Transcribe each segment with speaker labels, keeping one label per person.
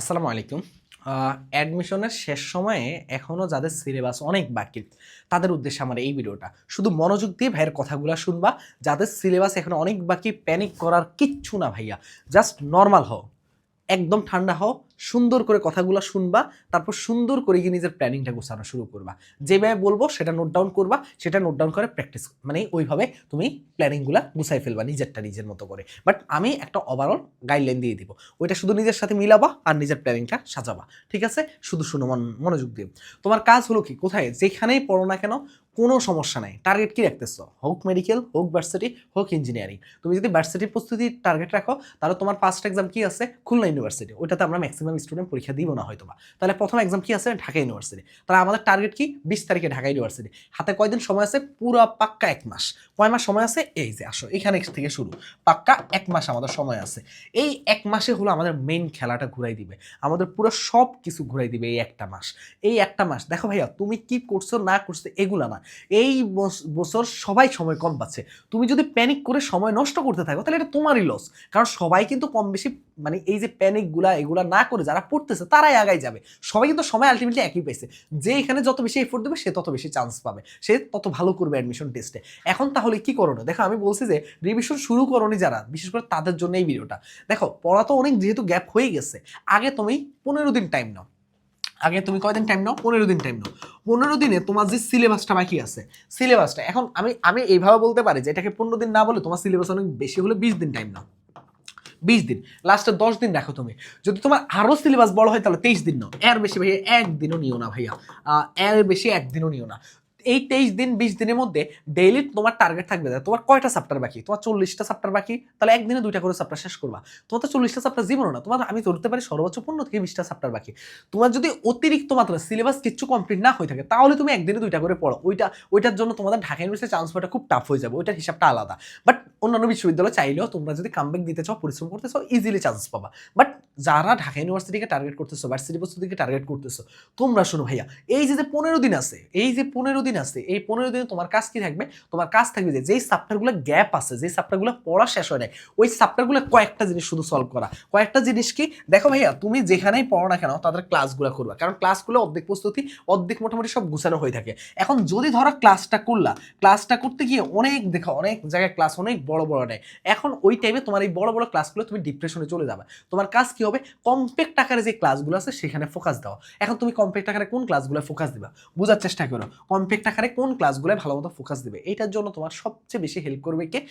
Speaker 1: আসসালামু আলাইকুম। অ্যাডমিশনের শেষ সময়ে এখনও যাদের সিলেবাস অনেক বাকি, তাদের উদ্দেশ্যে আমার এই ভিডিওটা। শুধু মনোযোগ দিয়ে ভাইয়ের কথাগুলো শুনবা, যাদের সিলেবাস এখন অনেক বাকি প্যানিক করার কিচ্ছু না ভাইয়া। জাস্ট নর্মাল হও, একদম ঠান্ডা হও সুন্দর করে কথাগুলো শুনবা, তারপর সুন্দর করে গিয়ে নিজের প্ল্যানিংটা গোছানো শুরু করবা। যেভাবে বলব সেটা নোট ডাউন করবা, সেটা নোট ডাউন করে প্র্যাকটিস মানে ওইভাবে তুমি প্ল্যানিংগুলো গুছাই ফেলবা নিজেরটা নিজের মতো করে। বাট আমি একটা ওভারঅল গাইডলাইন দিয়ে দিব। ওইটা শুধু নিজের সাথে মিলাবা আর নিজের প্ল্যানিংটা সাজাবা। ঠিক আছে? শুধু শুনো, মন, মনোযোগ দিয়ে। তোমার কাজ হলো কি? কোথায়? যেখানেই পড়ো না কেন, কোনো সমস্যা নাই। টার্গেট কি রাখতেছো? হোক মেডিকেল হোক ভার্সিটি হোক ইঞ্জিনিয়ারিং তুমি যদি ভার্সিটির প্রস্তুতি টার্গেট রাখো, তাহলে তোমার ফার্স্ট এক্সাম কি আছে? খুলনা ইউনিভার্সিটি ওইটাতে আমরা ম্যাক্সিমাম স্টুডেন্ট পরীক্ষা দিব না হয়তো বা তাহলে প্রথম এক্সাম কি আছে? ঢাকা ইউনিভার্সিটি তাহলে আমাদের টার্গেট কি? বিশ তারিখে ঢাকা ইউনিভার্সিটি হাতে কয়দিন সময় আছে? পুরো পাক্কা এক মাস। কয় মাস সময় আছে? এই যে, আসো, এখানে থেকে শুরু। পাক্কা এক মাস আমাদের সময় আছে। এই এক মাসে হলো আমাদের মেইন খেলাটা ঘুরাই দিবে। আমাদের পুরো সব কিছু ঘুরাই দিবে এই একটা মাস। এই একটা মাস। দেখো ভাইয়া, তুমি কি করছ, না করছ, এগুলা না। এই বছর সবাই সময় কম পাচ্ছে। তুমি যদি প্যানিক করে সময় নষ্ট করতে থাকো, তাহলে এটা তোমারই লস কারণ সবাই কিন্তু কম বেশি মানে এই যে প্যানিকগুলা এগুলা না করে যারা পড়তেছে তারাই আগাই যাবে। সবাই কিন্তু সময় আলটিমেটলি একই পেয়েছে যে এখানে যত বেশি এফোর্ট দেবে, সে তত বেশি চান্স পাবে। সে তত ভালো করবে অ্যাডমিশন টেস্টে এখন তাহলে কি করো না? দেখো, আমি বলছি যে রিভিশন শুরু করোনি যারা, বিশেষ করে তাদের জন্য এই ভিডিওটা দেখো, পড়া তো অনেক যেহেতু গ্যাপ হয়ে গেছে, আগে তুমি পনেরো দিন টাইম নাও। আগে তুমি কয়দিন টাইম নাও? পনেরো দিন টাইম নাও। পনেরো দিনে তোমার যে সিলেবাসটা বাকি আছে সিলেবাসটা এখন আমি আমি এইভাবে বলতে পারি যে, এটাকে পনেরো দিন না বলে তোমার সিলেবাস অনেক বেশি হলে বিশ দিন টাইম নাও। বিশ দিন। লাস্টে দশ দিন রাখো তুমি। যদি তোমার আরও সিলেবাস বড় হয় তাহলে তেইশ দিন নাও। এর বেশি ভাইয়া একদিনও নিও না ভাইয়া। এর বেশি একদিনও নিও না। এই তেইশ দিন, বিশ দিনের মধ্যে ডেইলি তোমার টার্গেট থাকবে তোমার কয়টা চ্যাপ্টার বাকি? তোমার চল্লিশটা চ্যাপ্টার বাকি? তাহলে একদিনে দুইটা করে চ্যাপ্টার শেষ করবা। তোমার তো চল্লিশটা চ্যাপ্টার জীবনও না। তোমার আমি ধরতে পারি সর্বোচ্চ পনেরো থেকে বিশটা চ্যাপ্টার বাকি। তোমার যদি অতিরিক্ত মাত্রা সিলেবাস কিচ্ছু কমপ্লিট না হয়ে থাকে, তাহলে তুমি একদিনে দুইটা করে পড়ো। ওইটা, ওইটার জন্য তোমাদের ঢাকা ইউনিভার্সিটি চান্স পাওয়াটা খুব টাফ হয়ে যাবে। ওইটার হিসাবটা আলাদা। বাট অন্যান্য বিশ্ববিদ্যালয় চাইলেও তোমরা যদি কামব্যাক দিতে চাও, পরিশ্রম করতে চাও ইজিলি চান্স পাবা। বাট যারা ঢাকা ইউনিভার্সিটিকে টার্গেট করতেছো ভার্সিটি প্রস্তুতিকে টার্গেট করতেছো, তোমরা শোনো ভাইয়া, এই যে যে পনেরো দিন আছে, এই যে পনেরো দিন আছে, এই পনেরো দিনে তোমার কাজ কি থাকবে? তোমার কাজ থাকবে যেই সাপ্টারগুলো গ্যাপ আছে, যেই সাপ্টারগুলো পড়া শেষ হয় নাই, ওই সাপ্টারগুলো কয়েকটা জিনিস শুধু সলভ করা। কয়েকটা জিনিস কি? দেখো ভাইয়া, তুমি যেখানেই পড়ো না কেন, তাদের ক্লাসগুলো করবা। কারণ ক্লাসগুলো অর্ধেক প্রস্তুতি, অর্ধেক মোটামুটি সব গুছানো হয়ে থাকে। এখন যদি ধরো ক্লাসটা করলা ক্লাসটা করতে গিয়ে অনেক দেখো, অনেক জায়গায় ক্লাস অনেক বড় বড় নেয়। এখন ওই টাইমে তোমার এই বড় বড় ক্লাসগুলো তুমি ডিপ্রেশনে চলে যাবে। তোমার কাজ কি হবে? কম্প্যাক্ট আকারে যে ক্লাসগুলো আছে, সেখানে ফোকাস দাও। এখন তুমি কম্প্যাক্ট আকারে কোন ক্লাসগুলো ফোকাস দিবা? বোঝার চেষ্টা করো। কম্প্যাক্ট আকারে কোন ক্লাসগুলো ভালো মতো ফোকাস দিবে? এটার জন্য তোমার সবচেয়ে বেশি হেল্প করবে কে?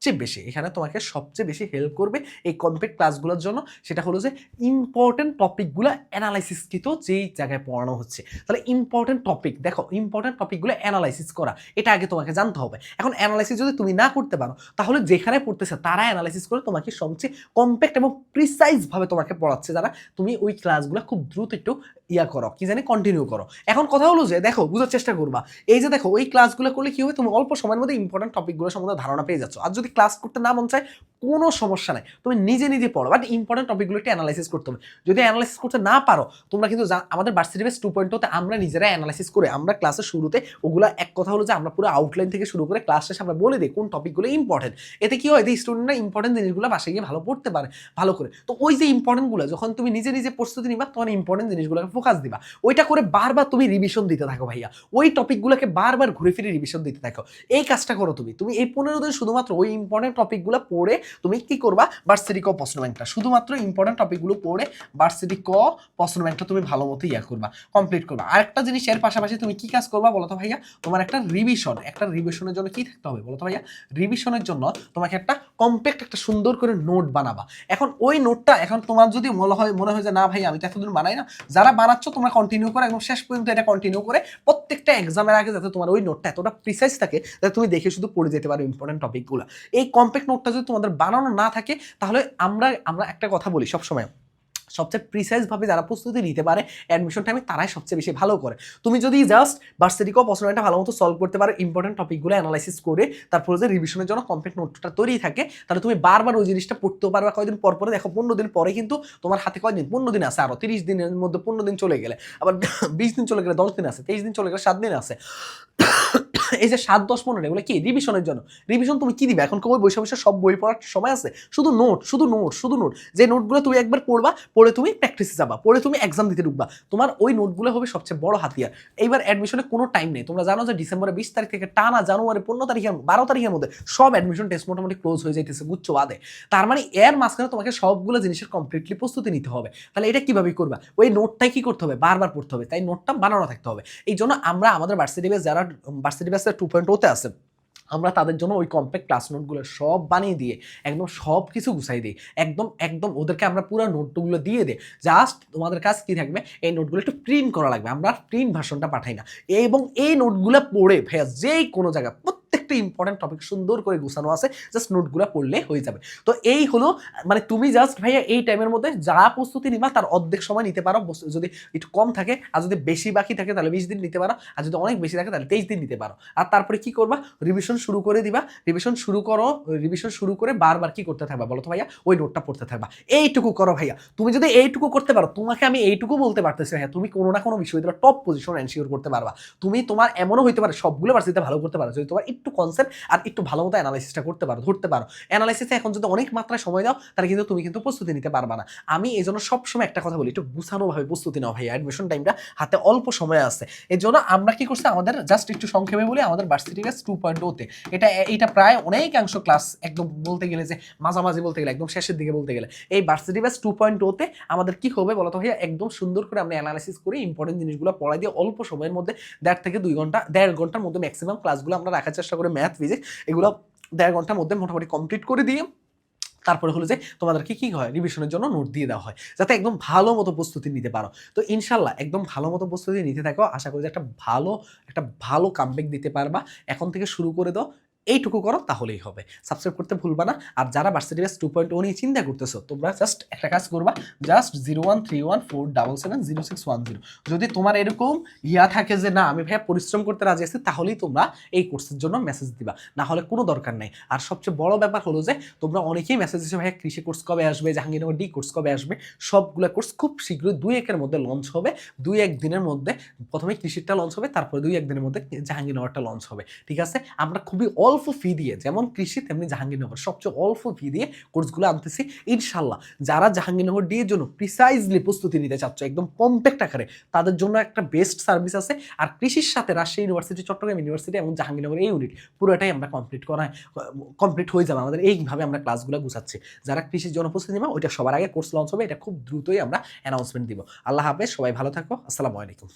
Speaker 1: সবচেয়ে বেশি। এখানে তোমাকে সবচেয়ে বেশি হেল্প করবে এই কম্প্যাক্ট ক্লাসগুলোর জন্য। সেটা হলো যে ইম্পর্টেন্ট টপিকগুলো অ্যানালাইসিসকৃত যেই জায়গায় পড়ানো হচ্ছে। তাহলে ইম্পর্টেন্ট টপিক দেখো ইম্পর্টেন্ট টপিকগুলো অ্যানালাইসিস করা, এটা আগে তোমাকে জানতে হবে। এখন অ্যানালাইসিস যদি তুমি না করতে পারো, তাহলে যেখানে পড়তেছে তারা অ্যানালাইসিস করে তোমাকে সবচেয়ে কম্প্যাক্ট এবং প্রিসাইজভাবে তোমাকে পড়াচ্ছে। যারা তুমি ওই ক্লাসগুলো খুব দ্রুত একটু ইয়া করো, কি জানি কন্টিনিউ করো। এখন কথা হলো যে, দেখো, বুঝার চেষ্টা করবা। এই যে দেখো, ওই ক্লাসগুলো করলে কি হবে? তুমি অল্প সময়ের মধ্যে ইম্পর্টেন্ট টপিকগুলো সম্বন্ধে ধারণা পেয়ে যাচ্ছ। আর যদি ক্লাস করতে না মন চায়, কোনো সমস্যা নাই। তুমি নিজে নিজে পড়ো। বাট ইম্পর্টেন্ট টপিকগুলো একটু অ্যানালাইসিস করতে হবে। যদি অ্যানালাইসিস করতে না পারো, তোমরা কিন্তু আমাদের ভার্সিটি বেস টু পয়েন্টতে আমরা নিজেরা অ্যানালাইসিস করে, আমরা ক্লাসের শুরুতে ওগুলো এক কথা হলো যে, আমরা পুরো আউটলাইন থেকে শুরু করে ক্লাস শেষে আমরা বলে দিই কোন টপিকগুলো ইম্পর্টেন্ট এতে কি হয়? যে স্টুডেন্টরা ইম্পর্টেন্ট জিনিসগুলো বাসায় গিয়ে ভালো পড়তে পারে, ভালো করে। তো ওই যে ইম্পর্টেন্টগুলো যখন তুমি নিজে নিজে প্রস্তুতি নিবা তখন ইম্পর্টেন্ট জিনিসগুলোকে ফোকাস দিবা। ওইটা করে বারবার তুমি রিভিশন দিতে থাকো ভাইয়া। ওই টপিকগুলোকে বারবার ঘুরে ফিরে রিভিশন দিতে থাকো। এই কাজটা করো তুমি। তুমি এই পনেরো দিন শুধুমাত্র ওই ইম্পর্টেন্ট টপিকগুলো পড়ে তুমি কি করবা? ভার্সিটি ক, প্রশ্ন ব্যাংকটা। শুধুমাত্র ইম্পর্টেন্ট টপিকগুলো পড়ে ভার্সিটি ক, প্রশ্ন ব্যাংকটা তুমি ভালো মতো ইয়া করবা কমপ্লিট করবা। আরেকটা জিনিস এর পাশাপাশি তুমি কি কাজ করবা বলো তো ভাইয়া? তোমার একটা রিভিশন একটা রিভিশনের জন্য কি থাকতে হবে বলো তো ভাইয়া রিভিশনের জন্য তোমাকে একটা কম্প্যাক্ট একটা সুন্দর করে নোট বানাবা। এখন ওই নোটটা এখন তোমার যদি মনে হয় মনে হয় যে, না ভাই, আমি তো এতদিন বানাই না। যারা বানাচ্ছ, তোমরা কন্টিনিউ করে, একদম শেষ পর্যন্ত এটা কন্টিনিউ করে প্রত্যেকটা এক্সামের আগে যাতে তোমার ওই নোটটা এতটা প্রিসাইজ থাকে, যাতে তুমি দেখে শুধু পড়ে যেতে পারো ইম্পর্টেন্ট টপিকগুলো এই কম্প্যাক্ট নোটটা যদি তোমাদের বানানো না থাকে, তাহলে আমরা আমরা একটা কথা বলি সবসময়। সবচেয়ে প্রিসাইজভাবে যারা প্রস্তুতি নিতে পারে অ্যাডমিশন টাইমে তারাই সবচেয়ে বেশি ভালো করে। তুমি যদি জাস্ট ভার্সিটি কপ প্রশ্নটা ভালো মতো সলভ করতে পারো ইম্পর্টেন্ট টপিকগুলো অ্যানালাইসিস করে, তারপরে যে রিভিশনের জন্য কমপ্লিট নোটটা তৈরি থাকে, তাহলে তুমি বারবার ওই জিনিসটা পড়তেও পারবা কয়েকদিন পর পরে, দেখো পনেরো দিন পরে কিন্তু তোমার হাতে কয়দিন? পনেরো দিন আছে আরও তিরিশ দিনের মধ্যে পনেরো দিন চলে গেলে। আবার বিশ দিন চলে গেলে দশ দিন আছে, তেইশ দিন চলে গেলে সাত দিন আছে। এই যে সাত, দশ, পনেরো, এগুলো কি? রিভিশনের জন্য। রিভিশন তুমি কি দিবে? এখন কবে বসে সব বই পড়ার সময় আছে। শুধু নোট শুধু নোট শুধু নোট যে নোটগুলো তুমি একবার পড়বা, পড়ে তুমি প্র্যাকটিসে যাবা, পড়ে তুমি এক্সাম দিতে ঢুকবা। তোমার ওই নোটগুলো হবে সবচেয়ে বড় হাতিয়ার। এইবার অ্যাডমিশনে কোনো টাইম নেই। তোমরা জানো যে ডিসেম্বরের বিশ তারিখ থেকে টানা জানুয়ারি পনেরো তারিখের বারো তারিখের মধ্যে সব অ্যাডমিশন টেস্ট মোটামুটি ক্লোজ হয়ে যাইতেছে গুচ্ছ বাদে। তার মানে এর মাঝখানে তোমাকে সবগুলো জিনিসের কমপ্লিটলি প্রস্তুতি নিতে হবে। তাহলে এটা কীভাবে করবা? ওই নোটটাই কি করতে হবে? বারবার পড়তে হবে। তাই নোটটা বানানো থাকতে হবে। এই জন্য আমরা আমাদের ভার্সিটি যারা ভার্সিটি বেসের টু পয়েন্ট ওতে আছে। আমরা তাদের জন্য ওই কম্প্যাক্ট ক্লাস নোটগুলো সব বানিয়ে দিয়ে, একদম সব কিছু গুছাই দিই। একদম একদম ওদেরকে আমরা পুরো নোটগুলো দিয়ে দিই। জাস্ট তোমাদের কাজ কী থাকবে? এই নোটগুলো একটু প্রিন্ট করা লাগবে। আমরা প্রিন্ট ভাষণটা পাঠাই না। এবং এই নোটগুলো পড়ে, ভাইয়া, যেই কোনো জায়গায় প্রত্যেকটা ইম্পর্টেন্ট টপিক সুন্দর করে গুছানো আছে জাস্ট নোটগুলো পড়লে হয়ে যাবে। তো এই হলো মানে তুমি জাস্ট ভাইয়া এই টাইমের মধ্যে যা প্রস্তুতি নিবা, তার অর্ধেক সময় নিতে পারো। যদি একটু কম থাকে, আর যদি বেশি বাকি থাকে, তাহলে বিশ দিন নিতে পারো। আর যদি অনেক বেশি থাকে, তাহলে তেইশ দিন নিতে পারো। আর তারপরে কি করবা? রিভিশন শুরু করে দিবা। রিভিশন শুরু করো রিভিশন শুরু করে বারবার কি করতে থাকবা বলো তো ভাইয়া? ওই নোটটা পড়তে থাকবা। এইটুকু করো ভাইয়া। তুমি যদি এইটুকু করতে পারো, তোমাকে আমি এইটুকু বলতে পারতেছি ভাইয়া। তুমি কোনো না কোনো বিশ্ববিদ্যালয় টপ পজিশন এনশিওর করতে পারবা। তুমি তোমার এমনও হইতে পারে, সবগুলো ভার্সিটিতে ভালো করতে পারো। যদি তোমার একটু কনসেপ্ট আর একটু ভালো মতো অ্যানালাইসিসটা করতে পারো, ধরতে পারো। অ্যানালাইসিসে এখন যদি অনেক মাত্রায় সময় দাও, তাহলে কিন্তু তুমি কিন্তু প্রস্তুতি নিতে পারবা না। আমি এই জন্য সবসময় একটা কথা বলি, একটু গুছানোভাবে প্রস্তুতি নাও ভাই অ্যাডমিশন টাইমটা হাতে অল্প সময় আছে। এই জন্য আমরা কি করছি, আমাদের জাস্ট একটু সংক্ষেপে বলি, আমাদের ভার্সিটি ব্যাস টু পয়েন্ট ওতে এটা এটা প্রায় অনেকাংশ ক্লাস একদম বলতে গেলে যে মাঝামাঝি বলতে গেলে, একদম শেষের দিকে বলতে গেলে। এই ভার্সিটি ব্যাস টু পয়েন্ট ওতে আমাদের কি হবে বলতো ভাইয়া? একদম সুন্দর করে আমরা অ্যানালাইসিস করে ইম্পর্টেন্ট জিনিসগুলো পড়াই দিয়ে অল্প সময়ের মধ্যে দেড় থেকে দুই ঘণ্টা, দেড় ঘণ্টার মধ্যে ম্যাক্সিমাম ক্লাসগুলো আমরা রাখার চেষ্টা করি ম্যাথ ফিজিক্স এগুলো দেড় ঘণ্টার মধ্যে মোটামুটি কমপ্লিট করে দিয়ে তারপরে হলো যে তোমাদেরকে কী হয়? রিভিশনের জন্য নোট দিয়ে দেওয়া হয়। যাতে একদম ভালো মতো প্রস্তুতি নিতে পারো। তো ইনশাল্লাহ একদম ভালো মতো প্রস্তুতি নিতে থাকো। আশা করি যে একটা ভালো একটা ভালো কামব্যাক দিতে পারবা। এখন থেকে শুরু করে দাও। এইটুকু করো, তাহলেই হবে। সাবস্ক্রাইব করতে ভুলবা না। আর যারা ভার্সিটি বেস টু পয়েন্ট নিয়ে চিন্তা করতেছো, তোমরা জাস্ট একটা কাজ করবা just zero one three one four double seven zero six one zero যদি তোমার এরকম ইয়া থাকে যে, না, আমি ভাইয়া পরিশ্রম করতে রাজি আছি তাহলেই তোমরা এই কোর্সের জন্য মেসেজ দিবা। না হলে কোনো দরকার নেই। আর সবচেয়ে বড় ব্যাপার হলো যে, তোমরা অনেকেই মেসেজ দিচ্ছ ভাইয়া কৃষি কোর্স কবে আসবে? জাহাঙ্গীরনগর ডি কোর্স কবে আসবে? সবগুলো কোর্স খুব শীঘ্রই দুই একের মধ্যে লঞ্চ হবে। দুই এক দিনের মধ্যে প্রথমে কৃষিটা লঞ্চ হবে, তারপরে দুই এক দিনের মধ্যে জাহাঙ্গীরনগরটা লঞ্চ হবে। ঠিক আছে? আমরা খুবই অল্প ফি দিয়ে, যেমন কৃষি তেমনি জাহাঙ্গীরনগর। সবচেয়ে অল্প ফি দিয়ে কোর্সগুলো আনতেছি ইনশাল্লাহ যারা জাহাঙ্গীরনগর ডি এর জন্য প্রিসাইজলি প্রস্তুতি নিতে চাচ্ছ, একদম কম্প্যাক্ট আকারে, তাদের জন্য একটা বেস্ট সার্ভিস আছে। আর কৃষির সাথে রাজশাহী ইউনিভার্সিটি চট্টগ্রাম ইউনিভার্সিটি এবং জাহাঙ্গীরনগর এই ইউনিট পুরোটাই আমরা কমপ্লিট করায় কমপ্লিট হয়ে যাবে আমাদের। এইভাবে আমরা ক্লাসগুলো গুছাচ্ছি। যারা কৃষির জন্য প্রস্তুতি নেবে, ওইটা সবার আগে কোর্স লঞ্চ হবে। এটা খুব দ্রুতই আমরা অ্যানাউন্সমেন্ট দিব। আল্লাহ হাফেজ, সবাই ভালো থাকো। আসসালামু আলাইকুম।